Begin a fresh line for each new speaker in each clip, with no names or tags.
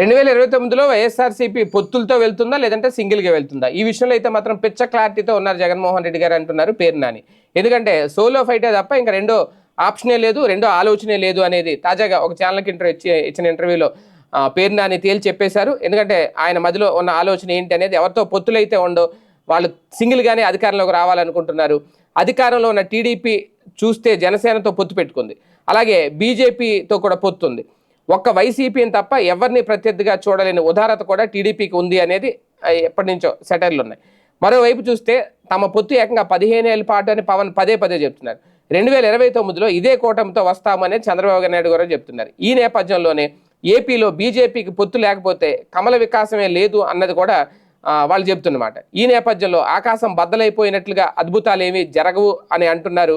రెండు వేల ఇరవై తొమ్మిదిలో వైఎస్ఆర్సీపీ పొత్తులతో వెళ్తుందా లేదంటే సింగిల్గా వెళ్తుందా? ఈ విషయంలో అయితే మాత్రం పిచ్చ క్లారిటీతో ఉన్నారు జగన్మోహన్ రెడ్డి గారు అంటున్నారు పేరు నాని. ఎందుకంటే సోలో ఫైటే తప్ప ఇంకా రెండో ఆప్షనే లేదు రెండో ఆలోచనే లేదు అనేది తాజాగా ఒక ఛానల్కి ఇంటర్వ్యూ ఇచ్చి ఇచ్చిన ఇంటర్వ్యూలో పేరు నాని తేల్చి చెప్పేశారు. ఎందుకంటే ఆయన మధ్యలో ఉన్న ఆలోచన ఏంటి అనేది ఎవరితో పొత్తులైతే ఉండో వాళ్ళు సింగిల్గానే అధికారంలోకి రావాలనుకుంటున్నారు. అధికారంలో ఉన్న టీడీపీ చూస్తే జనసేనతో పొత్తు పెట్టుకుంది. అలాగే బీజేపీతో కూడా పొత్తు ఉంది ఒక్క వైసీపీని తప్ప ఎవరిని ప్రత్యర్థిగా చూడలేని ఉదారత కూడా టీడీపీకి ఉంది అనేది ఎప్పటి నుంచో సెటర్లు ఉన్నాయి. మరోవైపు చూస్తే తమ పొత్తు ఏకంగా పదిహేను ఏళ్ళ పాటు అని పవన్ పదే పదే చెప్తున్నారు. రెండు వేల ఇరవై తొమ్మిదిలో ఇదే కూటమితో వస్తామని చంద్రబాబు నాయుడు గారు చెప్తున్నారు. ఈ నేపథ్యంలోనే ఏపీలో బీజేపీకి పొత్తు లేకపోతే కమల వికాసమే లేదు అన్నది కూడా వాళ్ళు చెప్తున్నమాట. ఈ నేపథ్యంలో ఆకాశం బద్దలైపోయినట్లుగా అద్భుతాలు ఏమీ జరగవు అని అంటున్నారు.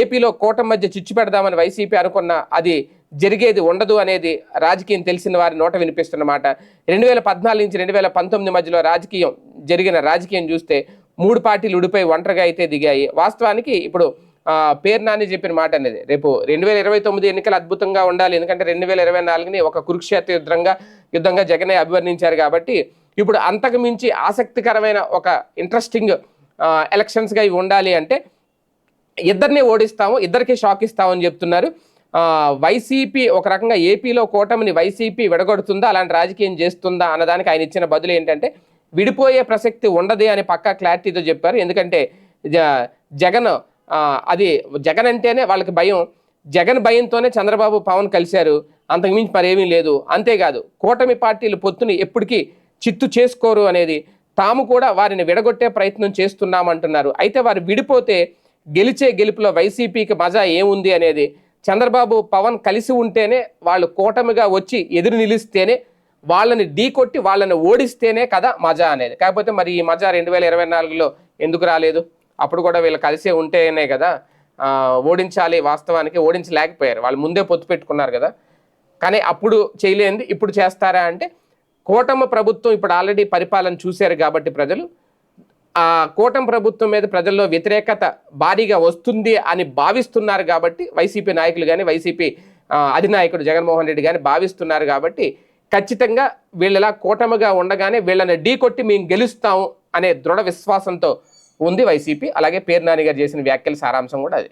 ఏపీలో కూటమి మధ్య చిచ్చు పెడదామని వైసీపీ అనుకున్న అది జరిగేది ఉండదు అనేది రాజకీయం తెలిసిన వారి నోట వినిపిస్తున్నమాట రెండు వేల పద్నాలుగు నుంచి రెండు వేల పంతొమ్మిది మధ్యలో రాజకీయం జరిగిన రాజకీయం చూస్తే మూడు పార్టీలు ఉడిపోయి ఒంటరిగా అయితే దిగాయి. వాస్తవానికి ఇప్పుడు పేరు నాని చెప్పిన మాట అనేది రేపు రెండు వేల ఇరవై తొమ్మిది ఎన్నికలు అద్భుతంగా ఉండాలి. ఎందుకంటే రెండు వేల ఇరవై నాలుగుని ఒక కురుక్షేత్ర యుద్ధంగా యుద్ధంగా జగనే అభివర్ణించారు కాబట్టి ఇప్పుడు అంతకు మించి ఆసక్తికరమైన ఒక ఇంట్రెస్టింగ్ ఎలక్షన్స్గా ఇవి ఉండాలి అంటే ఇద్దరిని ఓడిస్తాము ఇద్దరికి షాక్ ఇస్తామని చెప్తున్నారు. వైసీపీ ఒక రకంగా ఏపీలో కూటమిని వైసీపీ విడగొడుతుందా అలాంటి రాజకీయం చేస్తుందా అన్నదానికి ఆయన ఇచ్చిన బదులు ఏంటంటే విడిపోయే ప్రసక్తి ఉండదు అని పక్కా క్లారిటీతో చెప్పారు. ఎందుకంటే జ- జగన్ అది జగన్ అంటేనే వాళ్ళకి భయం. జగన్ భయంతోనే చంద్రబాబు పవన్ కలిశారు. అంతకుమించి మరేమీ లేదు. అంతేకాదు కూటమి పార్టీలు పొత్తుని ఎప్పటికీ చిత్తు చేసుకోరు అనేది తాము కూడా వారిని విడగొట్టే ప్రయత్నం చేస్తున్నామంటున్నారు. అయితే వారు విడిపోతే గెలిచే గెలుపులో వైసీపీకి మజా ఏముంది అనేది చంద్రబాబు పవన్ కలిసి ఉంటేనే వాళ్ళు కూటమిగా వచ్చి ఎదురు నిలిస్తేనే వాళ్ళని ఢీకొట్టి వాళ్ళని ఓడిస్తేనే కదా మజా అనేది. కాకపోతే మరి ఈ మజా రెండు వేల ఇరవై నాలుగులో ఎందుకు రాలేదు? అప్పుడు కూడా వీళ్ళు కలిసే ఉంటేనే కదా ఓడించాలి వాస్తవానికి ఓడించలేకపోయారు. వాళ్ళు ముందే పొత్తు పెట్టుకున్నారు కదా. కానీ అప్పుడు చేయలేంది ఇప్పుడు చేస్తారా అంటే కూటమి ప్రభుత్వం ఇప్పుడు ఆల్రెడీ పరిపాలన చూశారు కాబట్టి ప్రజలు. ఆ కూటమి ప్రభుత్వం మీద ప్రజల్లో వ్యతిరేకత భారీగా వస్తుంది అని భావిస్తున్నారు కాబట్టి వైసీపీ నాయకులు కానీ వైసీపీ అధినాయకుడు జగన్మోహన్ రెడ్డి కానీ భావిస్తున్నారు కాబట్టి ఖచ్చితంగా వీళ్ళలా కూటమిగా ఉండగానే వీళ్ళని ఢీ కొట్టి మేము గెలుస్తాము అనే దృఢ విశ్వాసంతో ఉంది వైసీపీ. అలాగే పేర్నాని గారు చేసిన వ్యాఖ్యల సారాంశం కూడా అదే.